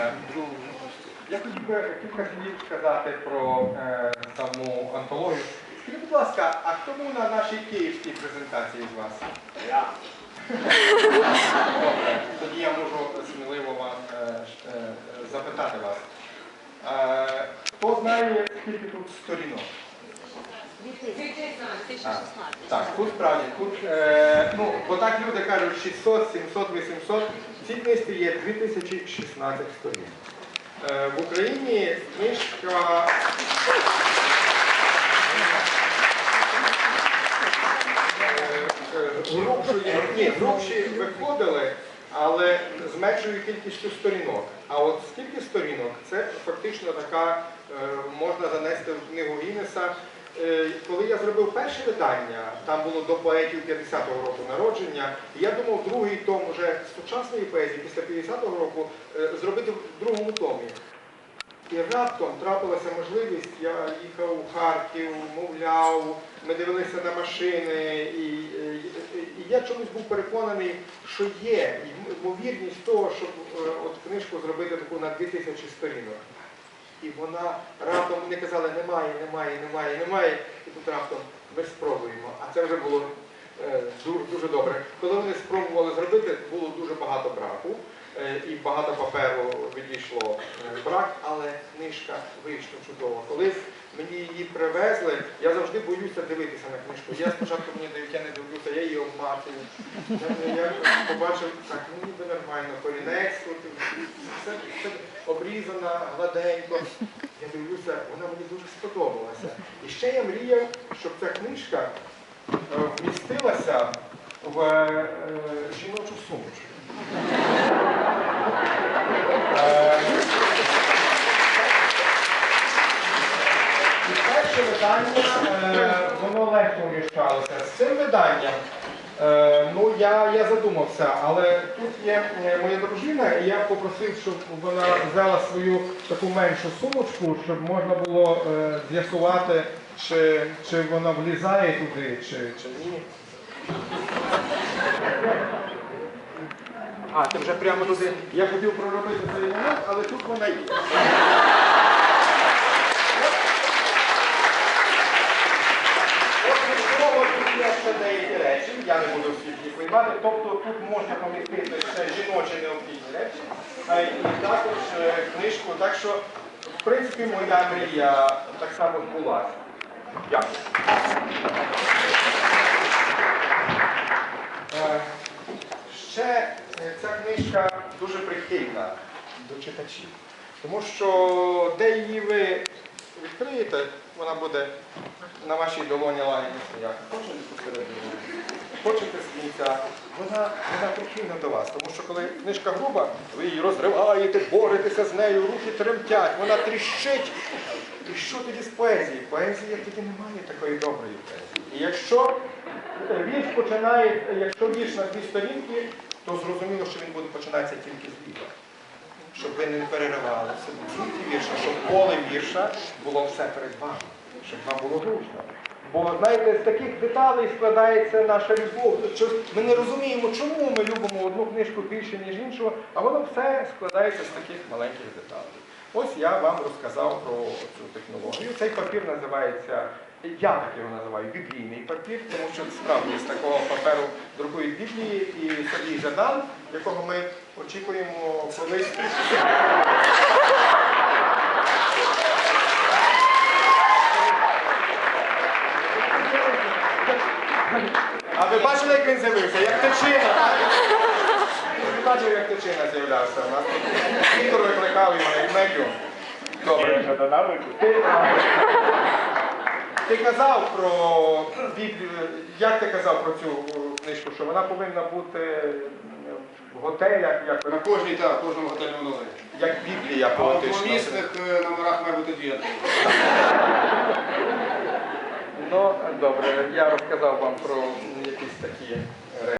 Е, Я хотів би кілька слів сказати про е, саму антологію. Скажіть, будь ласка, а хто був на нашій київській презентації з вас? Я. Добре, тоді я можу сміливо вам е, е, запитати вас. Е, хто знає, скільки тут сторінок? 2016. Так, тут справді, тут, е, ну, бо так люди кажуть 600, 700, 800, в цій книжці є 2016 сторін. Е, в Україні книжка е, е, ні, грубші виходили, але з меншою кількістю сторінок. А от скільки сторінок, це фактично така, е, можна занести в книгу Гіннеса. Е, Коли я зробив перше видання, там було до поетів 50-го року народження, я думав другий том уже сучасної поезії після 50-го року е, зробити в другому томі. І раптом трапилася можливість, я їхав у Харків, мовляв, ми дивилися на машини, і, і, і я чомусь був переконаний, що є ймовірність того, щоб е, от книжку зробити таку на 2000 сторінок. І вона раптом вони казали, немає, немає, немає, немає. І тут раптом ми спробуємо. А це вже було е, дуже добре. Коли вони спробували зробити, було дуже багато браку. е, І багато паперу відійшло е, брак, але книжка вийшла чудово. Коли мені її привезли, я завжди боюся дивитися на книжку. Я спочатку мені дають, я не дивлюся, я її обмацую. Я, я побачив, так, ну ніби нормально, корінець, все, все обрізана, гладенько. Я дивлюся, вона мені дуже сподобалася. І ще я мріяв, щоб ця книжка е, вмістилася в е, жіночу сумочку. Е, І перше видання, воно легко вміщалося. З цим виданням, ну я, я задумався, але тут є е, моя дружина, і я попросив, щоб вона взяла свою таку меншу сумочку, щоб можна було е, з'ясувати, чи, чи вона влізає туди, чи, чи ні. А, ти вже прямо туди. Я хотів проробити цей момент, але тут вона є. Ще деякі речі, я не буду всіх їх виймати. Тобто тут можна помістити ще жіночі необхідні речі, і також е, книжку. Так що, в принципі, моя мрія так само збулася. Дякую. Е, Ще е, ця книжка дуже прихильна до читачів. Тому що де її ви відкриєте, вона буде на вашій долоні лагідно стояти. Хочете посередині, хочете з кінця. Вона, вона прихильна до вас. Тому що коли книжка груба, ви її розриваєте, боретеся з нею, руки тремтять, вона тріщить. І що тоді з поезії? Поезія тоді немає такої доброї поезії. І якщо вірш починає, якщо вірш на дві сторінки, то зрозуміло, що він буде починатися тільки зліва. Щоб ви не переривали собі вірша, щоб поле вірша було все перед вами, щоб вам було зручно. Бо знаєте, з таких деталей складається наша любов. Ми не розуміємо, чому ми любимо одну книжку більше, ніж іншу, а воно все складається з таких маленьких деталей. Ось я вам розказав про цю технологію. Цей папір називається, я так його називаю, біблійний папір, тому що справді з такого паперу друкують Біблії і Сергій Жадан, якого ми очікуємо колись. А ви бачили, як він з'явився? Як течина, так? Ви бачили, як течина з'являвся у нас. Віктор викликав його як медіум. Добре. Що до навику? Ти, казав про Біблію, як ти казав про цю книжку, що вона повинна бути в готелях, як, На кожній так, кожному готельному номері. як Біблія А у поетична. е, номерах має бути дві. Добре, я розказав вам про якісь такі